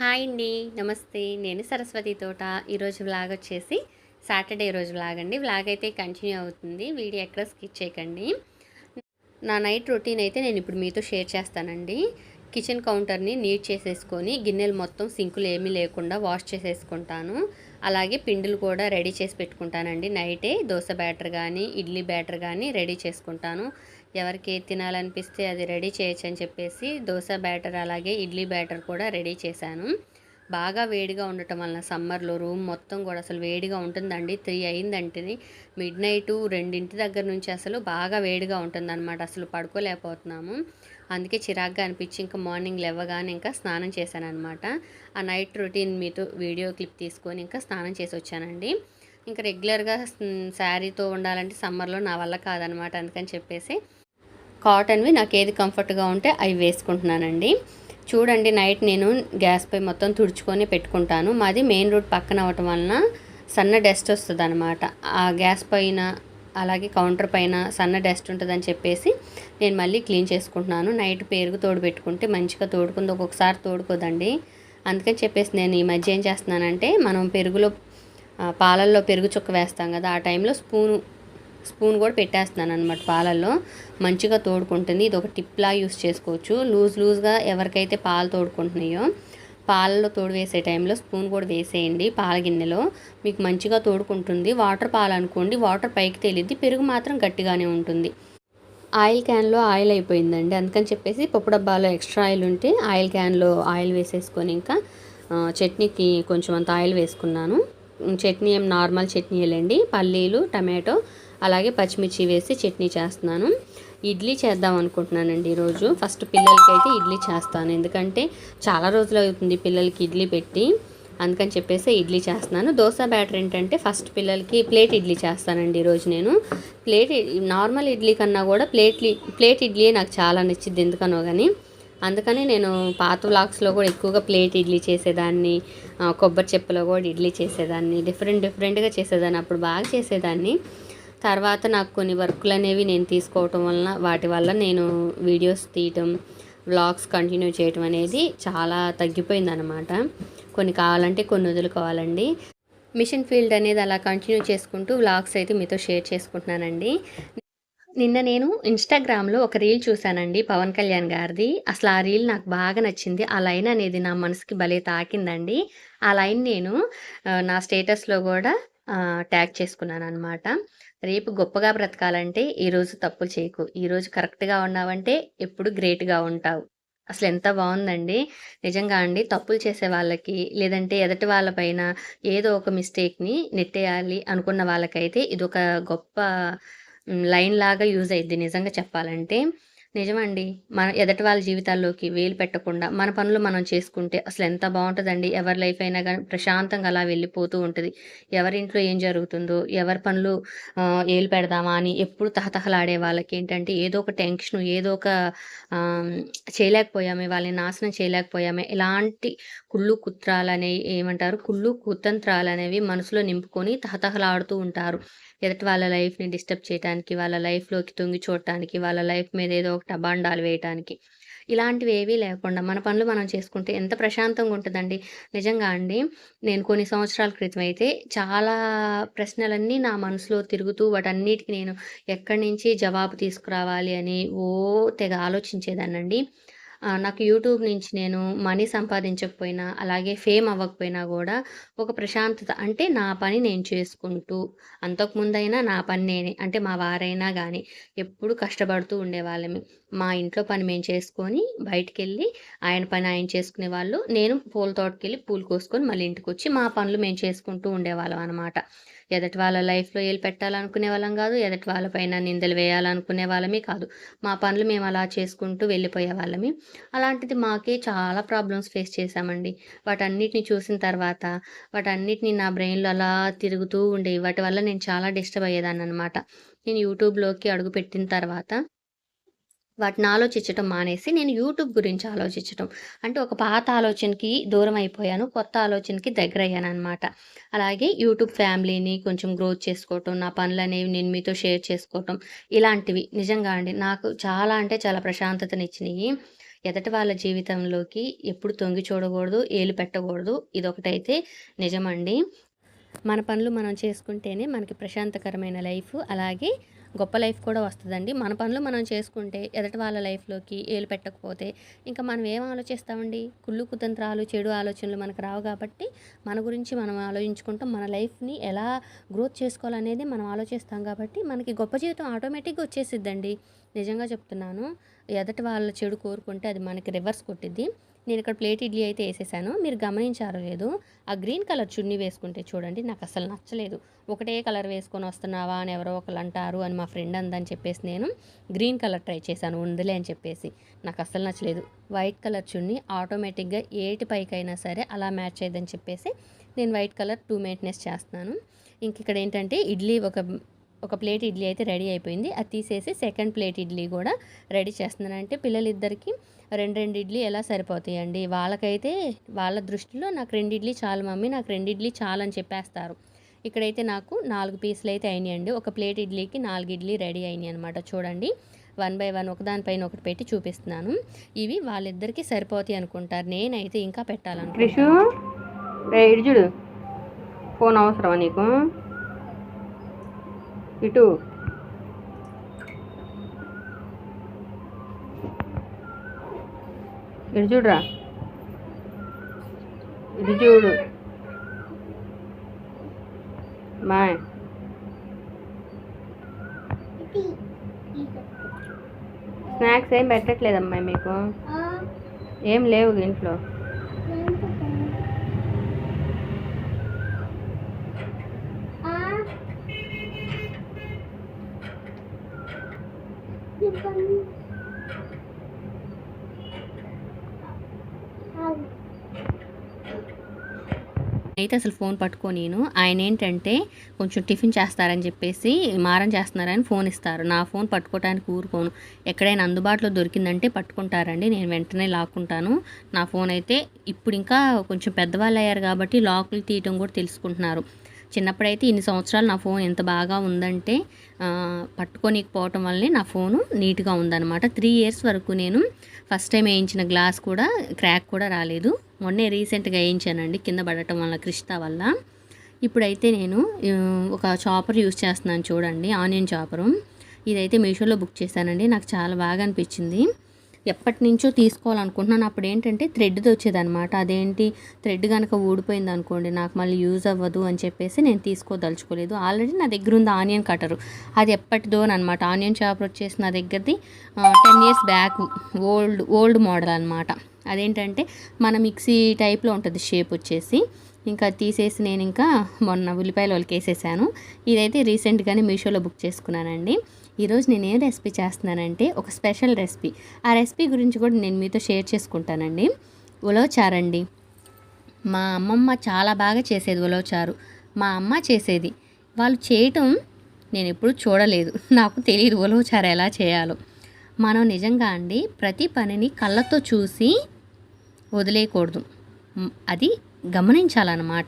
Hi అండి నమస్తే. నేను సరస్వతి తోట. ఈరోజు వ్లాగ్ వచ్చేసి సాటర్డే రోజు వ్లాగ్ అండి. వ్లాగ్ అయితే కంటిన్యూ అవుతుంది. వీడియో ఎక్కడ స్కిప్ చేయకండి. నా నైట్ రొటీన్ అయితే నేను ఇప్పుడు మీతో షేర్ చేస్తానండి. కిచెన్ కౌంటర్ని నీట్ చేసేసుకొని గిన్నెలు మొత్తం సింకులు ఏమీ లేకుండా వాష్ చేసేసుకుంటాను. అలాగే పిండిలు కూడా రెడీ చేసి పెట్టుకుంటానండి. నైటే దోశ బ్యాటర్ కానీ ఇడ్లీ బ్యాటర్ కానీ రెడీ చేసుకుంటాను. ఎవరికి ఏది తినాలనిపిస్తే అది రెడీ చేయొచ్చు అని చెప్పేసి దోశ బ్యాటర్ అలాగే ఇడ్లీ బ్యాటర్ కూడా రెడీ చేశాను. బాగా వేడిగా ఉండటం వలన సమ్మర్లో రూమ్ మొత్తం కూడా అసలు వేడిగా ఉంటుందండి. త్రీ అయిందంటే మిడ్ నైట్ రెండింటి దగ్గర నుంచి అసలు బాగా వేడిగా ఉంటుందన్నమాట. అసలు పడుకోలేకపోతున్నాము. అందుకే చిరాగ్గా అనిపించి ఇంకా మార్నింగ్ లేవగానే ఇంకా స్నానం చేశాను అనమాట ఆ నైట్ రొటీన్ మీతో వీడియో క్లిప్ తీసుకొని ఇంకా స్నానం చేసి వచ్చానండి. ఇంకా రెగ్యులర్గా శారీతో ఉండాలంటే సమ్మర్లో నా వల్ల కాదనమాట అందుకని చెప్పేసి కాటన్వి నాకు ఏది కంఫర్ట్గా ఉంటే అవి వేసుకుంటున్నానండి. చూడండి నైట్ నేను గ్యాస్ పై మొత్తం తుడుచుకొని పెట్టుకుంటాను. మాది మెయిన్ రోడ్ పక్కన అవ్వటం వలన సన్న డస్ట్ వస్తుంది అనమాట ఆ గ్యాస్ పైన అలాగే కౌంటర్ పైన సన్న డస్ట్ ఉంటుందని చెప్పేసి నేను మళ్ళీ క్లీన్ చేసుకుంటున్నాను. నైట్ పెరుగు తోడు పెట్టుకుంటే మంచిగా తోడుకుంది. ఒక్కొక్కసారి తోడుకోదండి. అందుకని చెప్పేసి నేను ఈ మధ్య ఏం చేస్తున్నానంటే మనం పెరుగులో పాలల్లో పెరుగు చుక్క వేస్తాం కదా ఆ టైంలో స్పూను స్పూన్ కూడా పెట్టేస్తున్నాను అనమాట పాలల్లో. మంచిగా తోడుకుంటుంది. ఇది ఒక టిప్లా యూస్ చేసుకోవచ్చు. లూజ్ లూజ్గా ఎవరికైతే పాలు తోడుకుంటున్నాయో పాలలో తోడు వేసే టైంలో స్పూన్ కూడా వేసేయండి పాల గిన్నెలో. మీకు మంచిగా తోడుకుంటుంది. వాటర్ పాలు అనుకోండి వాటర్ పైకి తేలిద్ది పెరుగు మాత్రం గట్టిగానే ఉంటుంది. ఆయిల్ క్యాన్లో ఆయిల్ అయిపోయిందండి. అందుకని చెప్పేసి పప్పు డబ్బాలో ఎక్స్ట్రా ఆయిల్ ఉంటే ఆయిల్ క్యాన్లో ఆయిల్ వేసేసుకొని ఇంకా చట్నీకి కొంచెం అంత ఆయిల్ వేసుకున్నాను. చట్నీ ఏం నార్మల్ చట్నీలండి పల్లీలు టమాటో అలాగే పచ్చిమిర్చి వేసి చట్నీ చేస్తున్నాను. ఇడ్లీ చేద్దాం అనుకుంటున్నానండి ఈరోజు. ఫస్ట్ పిల్లలకి అయితే ఇడ్లీ చేస్తాను. ఎందుకంటే చాలా రోజులు అవుతుంది పిల్లలకి ఇడ్లీ పెట్టి. అందుకని చెప్పేసి ఇడ్లీ చేస్తున్నాను. దోశ బ్యాటర్ ఏంటంటే ఫస్ట్ పిల్లలకి ప్లేట్ ఇడ్లీ చేస్తానండి ఈరోజు నేను. ప్లేట్ నార్మల్ ఇడ్లీ కన్నా కూడా ప్లేట్లీ ప్లేట్ ఇడ్లీ నాకు చాలా నచ్చింది ఎందుకనో కానీ అందుకని నేను పాత వ్లాగ్స్లో కూడా ఎక్కువగా ప్లేట్ ఇడ్లీ చేసేదాన్ని కొబ్బరి చెప్పులో కూడా ఇడ్లీ చేసేదాన్ని డిఫరెంట్ డిఫరెంట్గా చేసేదాన్ని అప్పుడు బాగా చేసేదాన్ని. తర్వాత నాకు కొన్ని వర్కులు అనేవి నేను తీసుకోవటం వలన వాటి వల్ల నేను వీడియోస్ తీయటం వ్లాగ్స్ కంటిన్యూ చేయటం అనేది చాలా తగ్గిపోయింది అనమాట కొన్ని కావాలంటే కొన్ని వదులుకోవాలండి. మిషన్ ఫీల్డ్ అనేది అలా కంటిన్యూ చేసుకుంటూ వ్లాగ్స్ అయితే మీతో షేర్ చేసుకుంటున్నానండి. నిన్న నేను ఇన్స్టాగ్రామ్లో ఒక రీల్ చూశానండి పవన్ కళ్యాణ్ గారిది. అసలు ఆ రీల్ నాకు బాగా నచ్చింది. ఆ లైన్ అనేది నా మనసుకి భలే తాకిందండి. ఆ లైన్ నేను నా స్టేటస్లో కూడా ట్యాగ్ చేసుకున్నాను అనమాట రేపు గొప్పగా బ్రతకాలంటే ఈరోజు తప్పులు చేయకు. ఈరోజు కరెక్ట్గా ఉన్నావంటే ఎప్పుడు గ్రేట్గా ఉంటావు. అసలు ఎంత బాగుందండి నిజంగా అండి తప్పులు చేసే వాళ్ళకి లేదంటే ఎదటి వాళ్ళపైన ఏదో ఒక మిస్టేక్ని నెట్టేయాలి అనుకున్న వాళ్ళకైతే ఇది ఒక గొప్ప లైన్ లాగా యూజ్ అయ్యిద్ది నిజంగా చెప్పాలంటే. నిజమండి. మన ఎదటి వాళ్ళ జీవితాల్లోకి వేలు పెట్టకుండా మన పనులు మనం చేసుకుంటే అసలు ఎంత బాగుంటుందండి. ఎవరి లైఫ్ అయినా కానీ ప్రశాంతంగా అలా వెళ్ళిపోతూ ఉంటుంది. ఎవరింట్లో ఏం జరుగుతుందో ఎవరి పనులు ఏలు పెడదామా అని ఎప్పుడు తహతహలాడే వాళ్ళకి ఏంటంటే ఏదో ఒక టెన్షన్ ఏదో ఒక చేయలేకపోయామే వాళ్ళని నాశనం చేయలేకపోయామే. ఇలాంటి కుళ్ళు కుత్రాలు అనేవి ఏమంటారు? కుళ్ళు కుతంత్రాలు అనేవి మనసులో నింపుకొని తహతహలాడుతూ ఉంటారు. ఎదటి వాళ్ళ లైఫ్ని డిస్టర్బ్ చేయడానికి వాళ్ళ లైఫ్లోకి తొంగి చూడటానికి వాళ్ళ లైఫ్ మీద ఏదో ఒక టబాండాలు వేయటానికి. ఇలాంటివి ఏవీ లేకుండా మన పనులు మనం చేసుకుంటే ఎంత ప్రశాంతంగా ఉంటుందండి. నిజంగా అండి నేను కొన్ని సంవత్సరాల క్రితం అయితే చాలా ప్రశ్నలన్నీ నా మనసులో తిరుగుతూ వాటన్నిటికి నేను ఎక్కడి నుంచి జవాబు తీసుకురావాలి అని ఓ తెగ ఆలోచించేదానండి నాకు యూట్యూబ్ నుంచి నేను మనీ సంపాదించకపోయినా అలాగే ఫేమ్ అవ్వకపోయినా కూడా ఒక ప్రశాంతత అంటే నా పని నేను చేసుకుంటూ అంతకుముందైనా నా పని నేనే అంటే మా వారైనా కానీ ఎప్పుడు కష్టపడుతూ ఉండేవాళ్ళమే. మా ఇంట్లో పని మేము చేసుకొని బయటికి వెళ్ళి ఆయన పని ఆయన చేసుకునే వాళ్ళు నేను పూల తోటకి వెళ్ళి పూలు కోసుకొని మళ్ళీ ఇంటికి వచ్చి మా పనులు మేము చేసుకుంటూ ఉండేవాళ్ళం అనమాట ఎదటి వాళ్ళ లైఫ్లో వెళ్ళి పెట్టాలనుకునే వాళ్ళం కాదు ఎదటి వాళ్ళపైన నిందలు వేయాలనుకునే వాళ్ళమే కాదు. మా పనులు మేము అలా చేసుకుంటూ వెళ్ళిపోయే వాళ్ళమే అలాంటిది మాకే చాలా ప్రాబ్లమ్స్ ఫేస్ చేశామండి. వాటన్నిటిని చూసిన తర్వాత వాటన్నిటిని నా బ్రెయిన్లో అలా తిరుగుతూ ఉండేవి. వాటి వల్ల నేను చాలా డిస్టర్బ్ అయ్యేదాన్ని అనమాట నేను యూట్యూబ్లోకి అడుగుపెట్టిన తర్వాత వాటిని ఆలోచించటం మానేసి నేను యూట్యూబ్ గురించి ఆలోచించటం. అంటే ఒక పాత ఆలోచనకి దూరం అయిపోయాను కొత్త ఆలోచనకి దగ్గర అయ్యాను అనమాట అలాగే యూట్యూబ్ ఫ్యామిలీని కొంచెం గ్రోత్ చేసుకోవటం నా పనులు అనేవి నేను మీతో షేర్ చేసుకోవటం ఇలాంటివి. నిజంగా అండి నాకు చాలా అంటే చాలా ప్రశాంతతనిచ్చినాయి. ఎదటి వాళ్ళ జీవితంలోకి ఎప్పుడు తొంగి చూడకూడదు ఏలు పెట్టకూడదు. ఇదొకటైతే నిజమండి. మన పనులు మనం చేసుకుంటేనే మనకి ప్రశాంతకరమైన లైఫ్. అలాగే గొప్ప లైఫ్ కూడా వస్తుందండి. మన పనులు మనం చేసుకుంటే ఎదటి వాళ్ళ లైఫ్లోకి ఏలు పెట్టకపోతే ఇంకా మనం ఏం ఆలోచిస్తామండి? కుళ్ళు కుతంత్రాలు చెడు ఆలోచనలు మనకు రావు కాబట్టి మన గురించి మనం ఆలోచించుకుంటాం మన లైఫ్ని ఎలా గ్రోత్ చేసుకోవాలనేది మనం ఆలోచిస్తాం కాబట్టి మనకి గొప్ప జీవితం ఆటోమేటిక్గా వచ్చేసిద్దండి. నిజంగా చెప్తున్నాను. ఎదటి వాళ్ళ చెడు కోరుకుంటే అది మనకి రివర్స్ కొట్టిద్ది. నేను ఇక్కడ ప్లేట్ ఇడ్లీ అయితే వేసేసాను. మీరు గమనించారో లేదు ఆ గ్రీన్ కలర్ చున్నీ వేసుకుంటే చూడండి నాకు అసలు నచ్చలేదు. ఒకటే కలర్ వేసుకొని వస్తున్నావా అని ఎవరో ఒకరు అంటారు అని మా ఫ్రెండ్ అందని చెప్పేసి నేను గ్రీన్ కలర్ ట్రై చేశాను ఉందిలే అని చెప్పేసి. నాకు అసలు నచ్చలేదు. వైట్ కలర్ చున్నీ ఆటోమేటిక్గా ఏటి పైకైనా సరే అలా మ్యాచ్ అయ్యదని చెప్పేసి నేను వైట్ కలర్ టూ మెయింటెనెన్స్ చేస్తున్నాను. ఇంక ఇక్కడ ఏంటంటే ఇడ్లీ ఒక ఒక ప్లేట్ ఇడ్లీ అయితే రెడీ అయిపోయింది. అది తీసేసి సెకండ్ ప్లేట్ ఇడ్లీ కూడా రెడీ చేస్తున్నాను. అంటే పిల్లలిద్దరికి రెండు రెండు ఇడ్లీ ఎలా సరిపోతాయండి? వాళ్ళకైతే వాళ్ళ దృష్టిలో నాకు రెండు ఇడ్లీ చాలు మమ్మీ నాకు రెండు ఇడ్లీ చాలు అని చెప్పేస్తారు. ఇక్కడైతే నాకు నాలుగు పీసులు అయితే అయినాయండి. ఒక ప్లేట్ ఇడ్లీకి నాలుగు ఇడ్లీ రెడీ అయినాయి అనమాట చూడండి వన్ బై వన్ ఒకదానిపైన ఒకటి పెట్టి చూపిస్తున్నాను. ఇవి వాళ్ళిద్దరికి సరిపోతాయి అనుకుంటారు. నేనైతే ఇంకా పెట్టాలను చూడు. ఫోన్ అవసరమా నీకు? ఇటు. ఇటు చూడురా. ఇటు చూడు. మాయ్. స్నాక్స్ ఏం పెట్టట్లేదమ్మా మీకు? ఏం లేవు ఇంట్లో అయితే అసలు ఫోన్ పట్టుకోనేను ఆయన ఏంటంటే కొంచెం టిఫిన్ చేస్తారని చెప్పేసి మారం చేస్తున్నారని ఫోన్ ఇస్తారు. నా ఫోన్ పట్టుకోవటానికి ఊరుకోను. ఎక్కడైనా అందుబాటులో దొరికిందంటే పట్టుకుంటారండి. నేను వెంటనే లాక్కుంటాను. నా ఫోన్ అయితే ఇప్పుడు ఇంకా కొంచెం పెద్దవాళ్ళు అయ్యారు కాబట్టి లాక్లు తీయటం కూడా తెలుసుకుంటున్నారు. చిన్నప్పుడైతే ఇన్ని సంవత్సరాలు నా ఫోన్ ఎంత బాగా ఉందంటే పట్టుకోనికపోవటం వల్లనే నా ఫోను నీట్గా ఉందన్నమాట. త్రీ ఇయర్స్ వరకు నేను ఫస్ట్ టైం వేయించిన గ్లాస్ కూడా క్రాక్ కూడా రాలేదు. మొన్నే రీసెంట్గా వేయించానండి కింద పడటం వల్ల క్రిష్తా వల్ల. ఇప్పుడైతే నేను ఒక చాపర్ యూస్ చేస్తున్నాను చూడండి ఆనియన్ చాపరు. ఇదైతే మీషోలో బుక్ చేశానండి నాకు చాలా బాగా అనిపించింది. ఎప్పటి నుంచో తీసుకోవాలనుకుంటున్నాను. అప్పుడు ఏంటంటే థ్రెడ్ది వచ్చేదనమాట అదేంటి? థ్రెడ్ కనుక ఊడిపోయింది అనుకోండి నాకు మళ్ళీ యూజ్ అవ్వదు అని చెప్పేసి నేను తీసుకోదలుచుకోలేదు. ఆల్రెడీ నా దగ్గర ఉంది ఆనియన్ కటరు అది ఎప్పటిదో అనమాట ఆనియన్ చాపర్ వచ్చేసి నా దగ్గరది ten years back old old model అనమాట అదేంటంటే మన మిక్సీ టైప్లో ఉంటుంది షేప్ వచ్చేసి. ఇంకా తీసేసి నేను ఇంకా మొన్న ఉల్లిపాయలు వాళ్ళకి వేసేసాను ఇదైతే రీసెంట్గానే మీషోలో బుక్ చేసుకున్నానండి. ఈరోజు నేను ఏం రెసిపీ చేస్తున్నానంటే ఒక స్పెషల్ రెసిపీ. ఆ రెసిపీ గురించి కూడా నేను మీతో షేర్ చేసుకుంటానండి. ఉలవచారండి మా అమ్మమ్మ చాలా బాగా చేసేది ఉలవచారు మా అమ్మ చేసేది. వాళ్ళు చేయటం నేను ఎప్పుడు చూడలేదు. నాకు తెలియదు ఉలవచారు ఎలా చేయాలో. మనం నిజంగా అండి ప్రతి పనిని కళ్ళతో చూసి వదిలేయకూడదు. అది గమనించాలన్నమాట.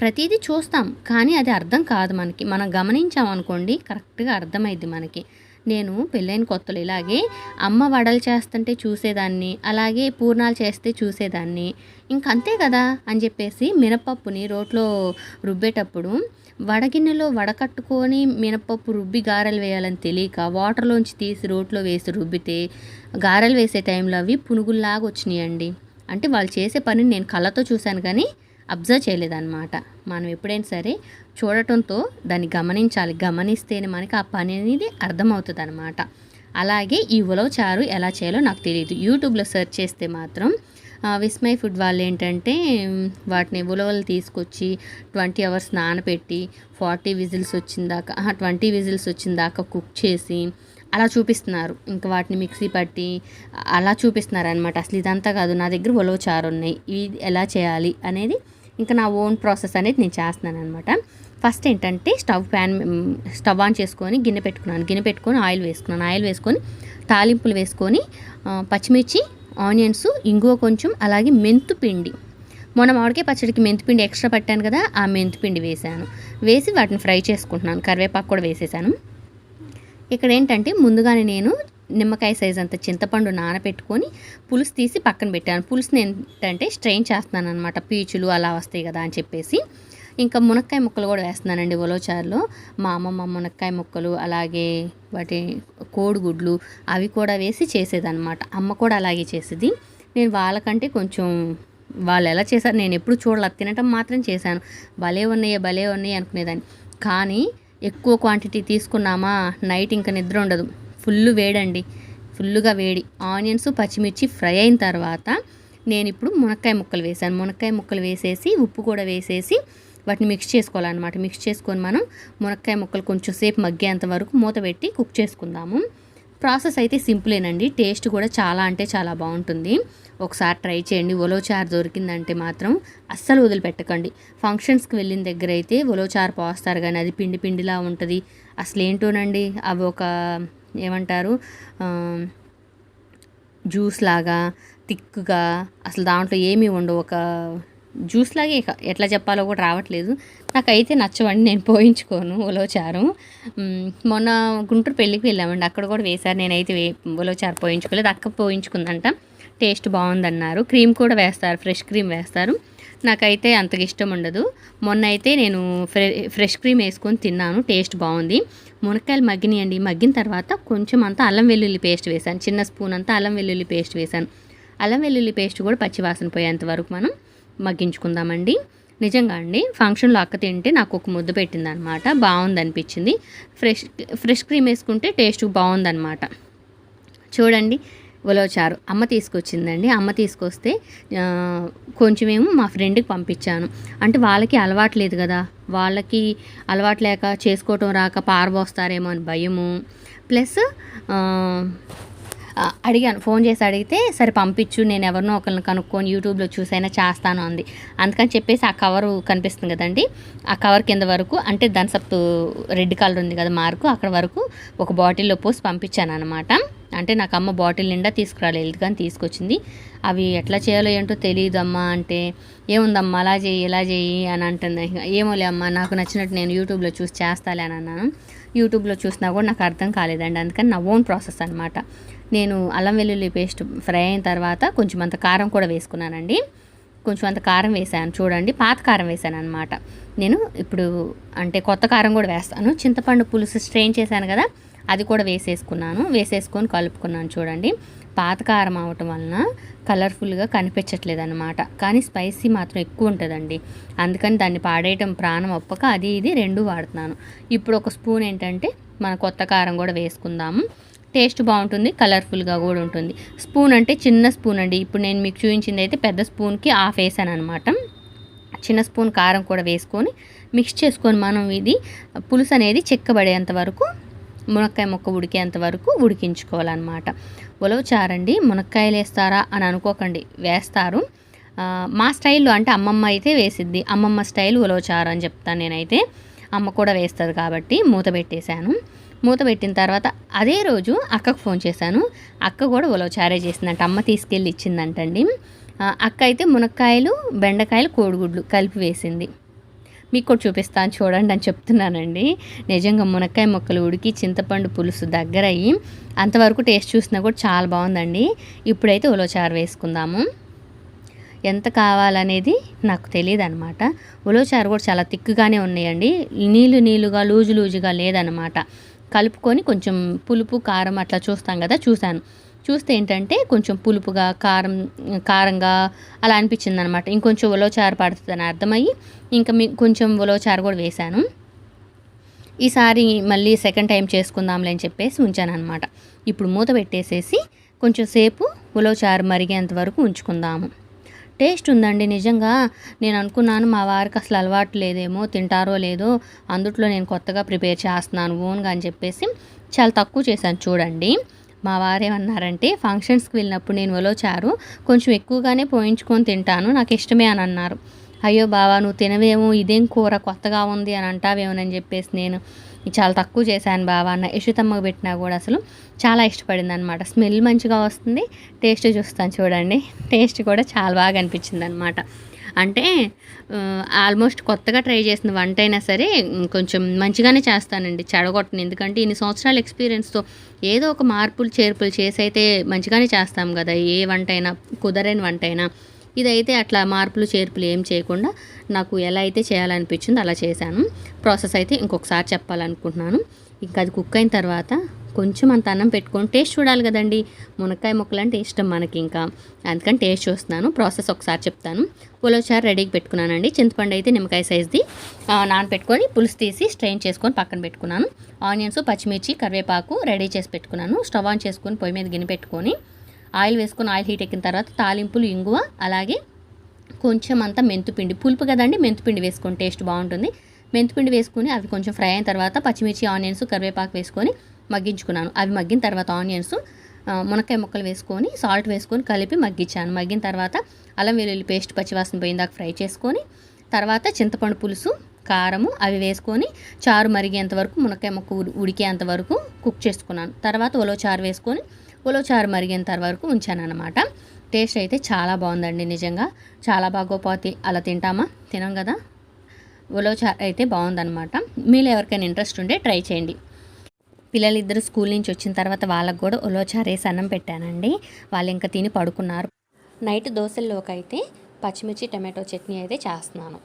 ప్రతిదీ చూస్తాం కానీ అది అర్థం కాదు మనకి. మనం గమనించాం అనుకోండి కరెక్ట్గా అర్థమైంది మనకి. నేను పెళ్ళైన కొత్తలు ఇలాగే అమ్మ వడలు చేస్తుంటే చూసేదాన్ని అలాగే పూర్ణాలు చేస్తే చూసేదాన్ని ఇంకంతే కదా అని చెప్పేసి మినపప్పుని రోట్లో రుబ్బేటప్పుడు వడగిన్నెలో వడకట్టుకొని మినపప్పు రుబ్బి గారెలు వేయాలని తెలియక వాటర్లోంచి తీసి రోట్లో వేసి రుబ్బితే గారెలు వేసే టైంలో అవి పునుగుల్లాగా వచ్చినాయండి. అంటే వాళ్ళు చేసే పనిని నేను కళ్ళతో చూశాను కానీ అబ్జర్వ్ చేయలేదన్నమాట. మనం ఎప్పుడైనా సరే చూడటంతో దాన్ని గమనించాలి. గమనిస్తేనే మనకి ఆ పని అనేది అర్థమవుతుంది అనమాట అలాగే ఈ ఉలవ చారు ఎలా చేయాలో నాకు తెలియదు. యూట్యూబ్లో సెర్చ్ చేస్తే మాత్రం విస్మయ్ ఫుడ్ వాళ్ళు ఏంటంటే వాటిని ఉలవలు తీసుకొచ్చి ట్వంటీ అవర్స్ నానబెట్టి ఫార్టీ విజిల్స్ వచ్చిన దాకా ట్వంటీ విజిల్స్ వచ్చిన దాకా కుక్ చేసి అలా చూపిస్తున్నారు. ఇంకా వాటిని మిక్సీ పట్టి అలా చూపిస్తున్నారు అనమాట అసలు ఇదంతా కాదు నా దగ్గర ఉలవ చారు ఉన్నాయి. ఇది ఎలా చేయాలి అనేది ఇంకా నా ఓన్ ప్రాసెస్ అనేది నేను చేస్తున్నాను అనమాట ఫస్ట్ ఏంటంటే స్టవ్ ప్యాన్ స్టవ్ ఆన్ చేసుకొని గిన్నె పెట్టుకున్నాను. గిన్నె పెట్టుకొని ఆయిల్ వేసుకున్నాను. ఆయిల్ వేసుకొని తాలింపులు వేసుకొని పచ్చిమిర్చి ఆనియన్స్ ఇంగువ కొంచెం అలాగే మెంతు పిండి. మొన్న మామిడికాయ పచ్చడికి మెంతిపిండి ఎక్స్ట్రా పట్టాను కదా ఆ మెంతిపిండి వేసాను వేసి వాటిని ఫ్రై చేసుకుంటున్నాను. కరివేపాకు కూడా వేసేసాను. ఇక్కడ ఏంటంటే ముందుగానే నేను నిమ్మకాయ సైజ్ అంత చింతపండు నానబెట్టుకొని పులుసు తీసి పక్కన పెట్టాను. పులుసుని ఏంటంటే స్ట్రెయిన్ చేస్తున్నాను అనమాట పీచులు అలా వస్తాయి కదా అని చెప్పేసి. ఇంకా మునక్కాయ ముక్కలు కూడా వేస్తున్నానండి ఉలవచారులో మా అమ్మమ్మ మునక్కాయ ముక్కలు అలాగే వాటి కోడిగుడ్లు అవి కూడా వేసి చేసేదన్నమాట. అమ్మ కూడా అలాగే చేసేది. నేను వాళ్ళకంటే కొంచెం వాళ్ళు ఎలా చేశారు నేను ఎప్పుడు చూడాల. తినటం మాత్రం చేశాను. భలే ఉన్నాయే భలే ఉన్నాయి అనుకునేదాన్ని. కానీ ఎక్కువ క్వాంటిటీ తీసుకున్నామా? నైట్ ఇంకా నిద్ర ఉండదు. ఫుల్ వేడండి. ఫుల్గా వేడి. ఆనియన్స్ పచ్చిమిర్చి ఫ్రై అయిన తర్వాత నేను ఇప్పుడు మునక్కాయ ముక్కలు వేసాను మునక్కాయ ముక్కలు వేసేసి ఉప్పు కూడా వేసేసి వాటిని మిక్స్ చేసుకోవాలన్నమాట. మిక్స్ చేసుకొని మనం మునక్కాయ ముక్కలు కొంచెం సేపు మగ్గేంత వరకు మూత పెట్టి కుక్ చేసుకుందాము. ప్రాసెస్ అయితే సింపులేనండి టేస్ట్ కూడా చాలా అంటే చాలా బాగుంటుంది. ఒకసారి ట్రై చేయండి. ఉలవచారు దొరికిందంటే మాత్రం అస్సలు వదిలిపెట్టకండి. ఫంక్షన్స్కి వెళ్ళిన దగ్గర అయితే ఉలవచారు పోస్తారు కానీ అది పిండి పిండిలా ఉంటుంది. అసలు ఏంటోనండి అవి ఒక ఏమంటారు? జ్యూస్ లాగా థిక్గా అసలు దాంట్లో ఏమీ ఉండవు. ఒక జ్యూస్ లాగే ఎట్లా చెప్పాలో కూడా రావట్లేదు. నాకైతే నచ్చవండి నేను పోయించుకోను ఉలవచారు మొన్న గుంటూరు పెళ్ళికి వెళ్ళామండి అక్కడ కూడా వేశారు. నేనైతే వే ఉలవచారు పోయించుకోలేదు అక్క పోయించుకుందంట. టేస్ట్ బాగుందన్నారు. క్రీమ్ కూడా వేస్తారు ఫ్రెష్ క్రీమ్ వేస్తారు. నాకైతే అంతగా ఇష్టం ఉండదు. మొన్న అయితే నేను ఫ్రె ఫ్రెష్ క్రీమ్ వేసుకొని తిన్నాను. టేస్ట్ బాగుంది. మునక్కాయలు మగ్గినాయండి. మగ్గిన తర్వాత కొంచెం అంతా అల్లం వెల్లుల్లి పేస్ట్ వేసాను చిన్న స్పూన్ అంతా అల్లం వెల్లుల్లి పేస్ట్ వేసాను అల్లం వెల్లుల్లి పేస్ట్ కూడా పచ్చివాసన పోయేంత వరకు మనం మగ్గించుకుందామండి. నిజంగా అండి ఫంక్షన్లో అక్క తింటే నాకు ఒక ముద్ద పెట్టింది అనమాట బాగుంది అనిపించింది ఫ్రెష్ ఫ్రెష్ క్రీమ్ వేసుకుంటే టేస్ట్ బాగుందన్నమాట చూడండి ఉలవచారు అమ్మ తీసుకొచ్చిందండి. అమ్మ తీసుకొస్తే కొంచెమేమో మా ఫ్రెండ్కి పంపించాను. అంటే వాళ్ళకి అలవాటు లేదు కదా. వాళ్ళకి అలవాటు లేక చేసుకోవటం రాక పారబోస్తారేమో అని భయము. ప్లస్ అడిగాను. ఫోన్ చేసి అడిగితే సరే పంపించు నేను ఎవరినో ఒకరిని కనుక్కొని యూట్యూబ్లో చూసైనా చేస్తాను అంది. అందుకని చెప్పేసి ఆ కవరు కనిపిస్తుంది కదండి. ఆ కవర్ కింద వరకు అంటే దన్సప్ రెడ్ కలర్ ఉంది కదా మార్కు అక్కడ వరకు ఒక బాటిల్లో పోసి పంపించాను అనమాట అంటే నాకు అమ్మ బాటిల్ నిండా తీసుకురాలేదు కానీ తీసుకొచ్చింది. అవి ఎట్లా చేయాలో ఏంటో తెలియదమ్మా అంటే ఏముందమ్మా అలా చేయి ఇలా చేయి అని అంటుంది. ఏమోలే అమ్మా నాకు నచ్చినట్టు నేను యూట్యూబ్లో చూసి చేస్తాలే అని అన్నాను. యూట్యూబ్లో చూసినా కూడా నాకు అర్థం కాలేదండి. అందుకని నా ఓన్ ప్రాసెస్ అనమాట నేను అల్లం వెల్లుల్లి పేస్ట్ ఫ్రై అయిన తర్వాత కొంచెం అంత కారం కూడా వేసుకున్నానండి. కొంచెం అంత కారం వేసాను. చూడండి పాత కారం వేసాను అనమాట నేను ఇప్పుడు అంటే కొత్త కారం కూడా వేస్తాను. చింతపండు పులుసు స్ట్రెయిన్ చేశాను కదా అది కూడా వేసేసుకున్నాను. వేసేసుకొని కలుపుకున్నాను చూడండి. పాత కారం అవటం వలన కలర్ఫుల్గా కనిపించట్లేదు అనమాట కానీ స్పైసీ మాత్రం ఎక్కువ ఉంటుందండి. అందుకని దాన్ని పాడేయటం ప్రాణం ఒప్పక అది ఇది రెండు వాడుతున్నాను. ఇప్పుడు ఒక స్పూన్ ఏంటంటే మన కొత్త కారం కూడా వేసుకుందాము. టేస్ట్ బాగుంటుంది కలర్ఫుల్గా కూడా ఉంటుంది. స్పూన్ అంటే చిన్న స్పూన్ అండి. ఇప్పుడు నేను మీకు చూపించింది అయితే పెద్ద స్పూన్కి ఆఫ్ వేసాను అనమాట చిన్న స్పూన్ కారం కూడా వేసుకొని మిక్స్ చేసుకొని మనం ఇది పులుసు అనేది చెక్కబడేంత వరకు మునక్కాయ ముక్క ఉడికేంత వరకు ఉడికించుకోవాలన్నమాట. ఉలవచారండి మునక్కాయలు వేస్తారా అని అనుకోకండి వేస్తారు. మా స్టైల్లో అంటే అమ్మమ్మ అయితే వేసిద్ది. అమ్మమ్మ స్టైల్ ఉలవచారు అని చెప్తాను నేనైతే. అమ్మ కూడా వేస్తుంది కాబట్టి మూత పెట్టేశాను. మూత పెట్టిన తర్వాత అదే రోజు అక్కకు ఫోన్ చేశాను. అక్క కూడా ఉలవచారే చేసిందంట అమ్మ తీసుకెళ్ళి ఇచ్చిందంటండి. అక్క అయితే మునక్కాయలు బెండకాయలు కోడిగుడ్లు కలిపి వేసింది. మీకు కూడా చూపిస్తాను చూడండి అని చెప్తున్నానండి. నిజంగా మునక్కాయ మొక్కలు ఉడికి చింతపండు పులుసు దగ్గర అయ్యి అంతవరకు టేస్ట్ చూసినా కూడా చాలా బాగుందండి. ఇప్పుడైతే ఉలవచారు వేసుకుందాము. ఎంత కావాలనేది నాకు తెలియదు అనమాట ఉలవచారు కూడా చాలా తిక్కుగానే ఉన్నాయండి. నీళ్ళు నీళ్ళుగా లూజు లూజుగా లేదనమాట కలుపుకొని కొంచెం పులుపు కారం అట్లా చూస్తాం కదా చూశాను. చూస్తే ఏంటంటే కొంచెం పులుపుగా కారం కారంగా అలా అనిపించింది అనమాట ఇంకొంచెం ఉలవచారు పడుతుందని అర్థమయ్యి ఇంకా మీ కొంచెం ఉలవచారు కూడా వేశాను. ఈసారి మళ్ళీ సెకండ్ టైం చేసుకుందాంలే అని చెప్పేసి ఉంచాను అనమాట ఇప్పుడు మూత పెట్టేసేసి కొంచెం సేపు ఉలవచారు మరిగేంత వరకు ఉంచుకుందాము. టేస్ట్ ఉందండి నిజంగా. నేను అనుకున్నాను మా వారికి అసలు అలవాటు లేదేమో తింటారో లేదో అందుట్లో నేను కొత్తగా ప్రిపేర్ చేస్తున్నాను ఓన్గా అని చెప్పేసి చాలా తక్కువ చేశాను చూడండి. మా వారేమన్నారంటే ఫంక్షన్స్కి వెళ్ళినప్పుడు నేను ఒలోచారు కొంచెం ఎక్కువగానే పోయించుకొని తింటాను నాకు ఇష్టమే అని అన్నారు. అయ్యో బావా నువ్వు తినవేమో ఇదేం కూర కొత్తగా ఉంది అని అంటావేమోనని చెప్పేసి నేను చాలా తక్కువ చేశాను బావా అన్న యశుతమ్మకు పెట్టినా కూడా అసలు చాలా ఇష్టపడింది అనమాట స్మెల్ మంచిగా వస్తుంది టేస్ట్ చూస్తాను చూడండి. టేస్ట్ కూడా చాలా బాగా అనిపించింది అనమాట అంటే ఆల్మోస్ట్ కొత్తగా ట్రై చేసిన వంట అయినా సరే కొంచెం మంచిగానే చేస్తానండి చెడగొట్టను. ఎందుకంటే ఇన్ని సంవత్సరాల ఎక్స్పీరియన్స్తో ఏదో ఒక మార్పులు చేర్పులు చేసి అయితే మంచిగానే చేస్తాం కదా. ఏ వంట అయినా కుదరని వంట అయినా ఇదైతే అట్లా మార్పులు చేర్పులు ఏం చేయకుండా నాకు ఎలా అయితే చేయాలనిపించిందో అలా చేశాను. ప్రాసెస్ అయితే ఇంకొకసారి చెప్పాలనుకుంటున్నాను. ఇంకా అది కుక్ అయిన తర్వాత కొంచెం అంత అన్నం పెట్టుకొని టేస్ట్ చూడాలి కదండి. మునక్కాయ ముక్కలు అంటే ఇష్టం మనకి ఇంకా అందుకని టేస్ట్ చూస్తున్నాను. ప్రాసెస్ ఒకసారి చెప్తాను. ఉలవచారు రెడీకి పెట్టుకున్నానండి. చింతపండు అయితే నిమ్మకాయ సైజ్ది నానపెట్టుకొని నానబెట్టుకొని పులుసు తీసి స్ట్రెయిన్ చేసుకొని పక్కన పెట్టుకున్నాను. ఆనియన్స్ పచ్చిమిర్చి కరివేపాకు రెడీ చేసి పెట్టుకున్నాను. స్టవ్ ఆన్ చేసుకొని పొయ్యి మీద గిన్నె పెట్టుకొని ఆయిల్ వేసుకొని ఆయిల్ హీట్ ఎక్కిన తర్వాత తాలింపులు ఇంగువ అలాగే కొంచెం అంతా మెంతుపిండి. పులుపు కదండి మెంతుపిండి వేసుకొని టేస్ట్ బాగుంటుంది. మెంతుపిండి వేసుకొని అవి కొంచెం ఫ్రై అయిన తర్వాత పచ్చిమిర్చి ఆనియన్స్ కరివేపాకు వేసుకొని మగ్గించుకున్నాను. అవి మగ్గిన తర్వాత ఆనియన్స్ మునక్కాయ ముక్కలు వేసుకొని సాల్ట్ వేసుకొని కలిపి మగ్గించాను. మగ్గిన తర్వాత అల్లం వెల్లుల్లి పేస్ట్ పచ్చివాసన పోయిందాక ఫ్రై చేసుకొని తర్వాత చింతపండు పులుసు కారము అవి వేసుకొని చారు మరిగేంత వరకు మునక్కాయ ముక్క ఉడికేంత వరకు కుక్ చేసుకున్నాను. తర్వాత ఉలవ చారు వేసుకొని ఉలవ చారు మరిగేంత వరకు ఉంచాను అనమాట టేస్ట్ అయితే చాలా బాగుందండి నిజంగా. చాలా బాగోపోతే అలా తింటామా? తినం కదా? ఉలవ చారు అయితే బాగుందన్నమాట. మీరు ఎవరికైనా ఇంట్రెస్ట్ ఉంటే ట్రై చేయండి. పిల్లలిద్దరు స్కూల్ నుంచి వచ్చిన తర్వాత వాళ్ళకు కూడా ఉలవచారు అన్నం పెట్టానండి. వాళ్ళు ఇంకా తిని పడుకున్నారు. నైట్ దోశల్లోకి అయితే పచ్చిమిర్చి టమాటో చట్నీ అయితే చేస్తున్నాను.